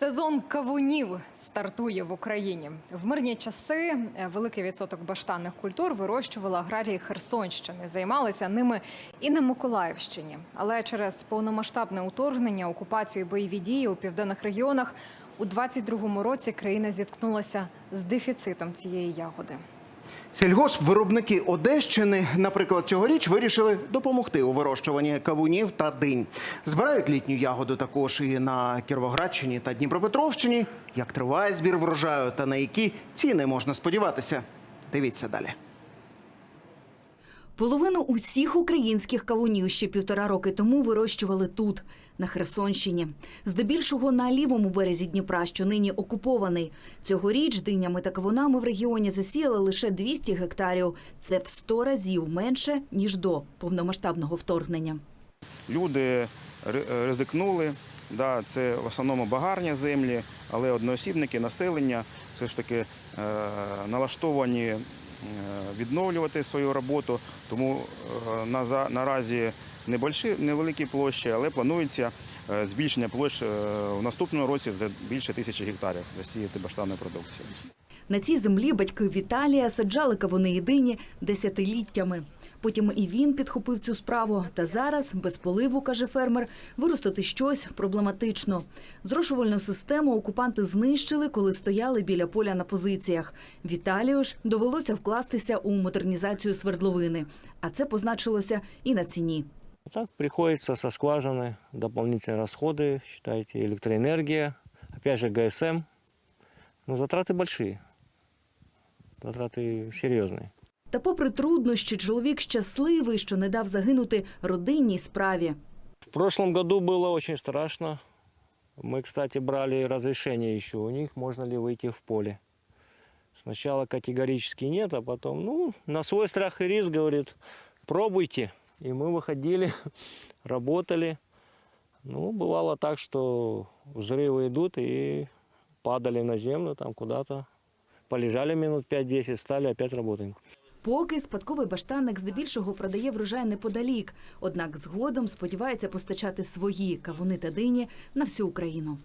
Сезон кавунів стартує в Україні. В мирні часи е, великий відсоток баштанних культур вирощували аграрії Херсонщини. Займалися ними і на Миколаївщині. Але через повномасштабне уторгнення, окупацію і бойові дії у південних регіонах у 22-му році країна зіткнулася з дефіцитом цієї ягоди. Сільгоспвиробники Одещини, наприклад, цьогоріч вирішили допомогти у вирощуванні кавунів та динь. Збирають літню ягоду також і на Кіровоградщині та Дніпропетровщині. Як триває збір врожаю та на які ціни можна сподіватися? Дивіться далі. Половину усіх українських кавунів ще півтора роки тому вирощували тут, на Херсонщині. Здебільшого на лівому березі Дніпра, що нині окупований. Цьогоріч динями та кавунами в регіоні засіяли лише 200 гектарів. Це в 100 разів менше, ніж до повномасштабного вторгнення. Люди ризикнули. Це в основному багарні землі, але одноосібники, населення все ж таки е, налаштовані відновлювати свою роботу. Тому е, наразі невеликі площі, але планується е, збільшення площ е, в наступному році вже більше тисячі гектарів засіяти баштанної продукції. На цій землі батьки Віталія саджали кавуни єдині десятиліттями. Потім і він підхопив цю справу. Та зараз, без поливу, каже фермер, виростити щось проблематично. Зрошувальну систему окупанти знищили, коли стояли біля поля на позиціях. Віталію ж довелося вкластися у модернізацію свердловини. А це позначилося і на ціні. Так приходится со скважины дополнительные расходы, считайте, электроэнергия, опять же ГСМ. Ну, затраты большие, затраты серьезные. Та попри труднощі, чоловік щасливий, що не дав загинути родинній справі. В прошлом году было очень страшно. Мы, кстати, брали разрешение еще у них, можно ли выйти в поле. Сначала категорически нет, а потом, ну, на свой страх и риск, говорит, пробуйте. И мы выходили, работали. Ну, бывало так, что взрывы идут и падали на землю там куда-то. Полежали минут 5-10, встали, опять работаем. Поки спадковий баштанник здебільшого продає врожай неподалік, однак згодом сподівається постачати свої кавуни та дині на всю Україну.